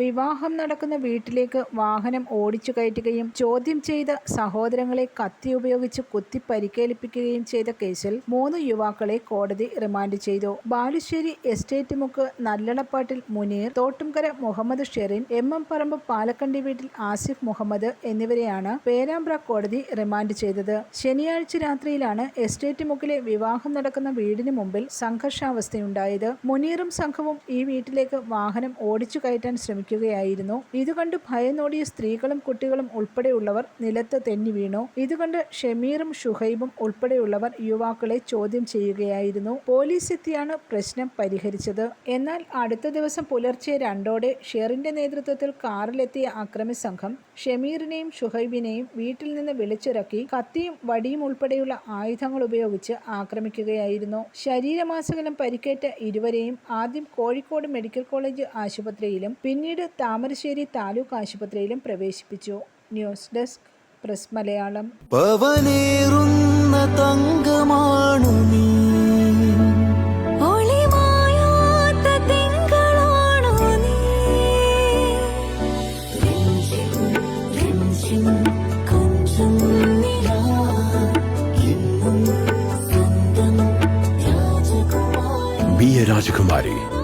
വിവാഹം നടക്കുന്ന വീട്ടിലേക്ക് വാഹനം ഓടിച്ചു കയറ്റുകയും ചോദ്യം ചെയ്ത സഹോദരങ്ങളെ കത്തി ഉപയോഗിച്ച് കുത്തി പരിക്കേൽപ്പിക്കുകയും ചെയ്ത കേസിൽ മൂന്ന് യുവാക്കളെ കോടതി റിമാൻഡ് ചെയ്തു. ബാലുശ്ശേരി എസ്റ്റേറ്റ് മുക്ക് നല്ലളപ്പാട്ടിൽ മുനീർ തോട്ടുംകര മുഹമ്മദ് ഷെറിൻ എം എം പറമ്പ് പാലക്കണ്ടി വീട്ടിൽ ആസിഫ് മുഹമ്മദ് എന്നിവരെയാണ് പേരാമ്പ്ര കോടതി റിമാൻഡ് ചെയ്തത്. ശനിയാഴ്ച രാത്രിയിലാണ് എസ്റ്റേറ്റ് മുക്കിലെ വിവാഹം നടക്കുന്ന വീടിന് മുമ്പിൽ സംഘർഷാവസ്ഥയുണ്ടായത്. മുനീറും സംഘവും ഈ വീട്ടിലേക്ക് വാഹനം ഓടിച്ചു കയറ്റാൻ ശ്രമിക്കുകയായിരുന്നു ഇതുകണ്ട് ഭയന്നോടിയ സ്ത്രീകളും കുട്ടികളും ഉൾപ്പെടെയുള്ളവർ നിലത്ത് തെന്നി വീണു. ഇതുകണ്ട് ഷമീറും ഷുഹൈബും ഉൾപ്പെടെയുള്ളവർ യുവാക്കളെ ചോദ്യം ചെയ്യുകയായിരുന്നു. പോലീസ് എത്തിയാണ് പ്രശ്നം പരിഹരിച്ചത്. എന്നാൽ അടുത്ത ദിവസം പുലർച്ചെ രണ്ടോടെ ഷെറിന്റെ നേതൃത്വത്തിൽ കാറിലെത്തിയ അക്രമി സംഘം ഷമീറിനെയും ഷുഹൈബിനെയും വീട്ടിൽ നിന്ന് വിളിച്ചിറക്കി കത്തിയും വടിയും ഉൾപ്പെടെയുള്ള ആയുധങ്ങൾ ഉപയോഗിച്ച് ആക്രമിക്കുകയായിരുന്നു. ശരീരമാസകലം പരിക്കേറ്റ ഇരുവരെയും ആദ്യം കോഴിക്കോട് മെഡിക്കൽ കോളേജ് ആശുപത്രിയിലും പിന്നീട് താമരശ്ശേരി താലൂക്ക് ആശുപത്രിയിലും പ്രവേശിപ്പിച്ചു. News desk press Malayalam. പവനേറുന്ന തങ്കമാണു നീ. രാജകുമാരി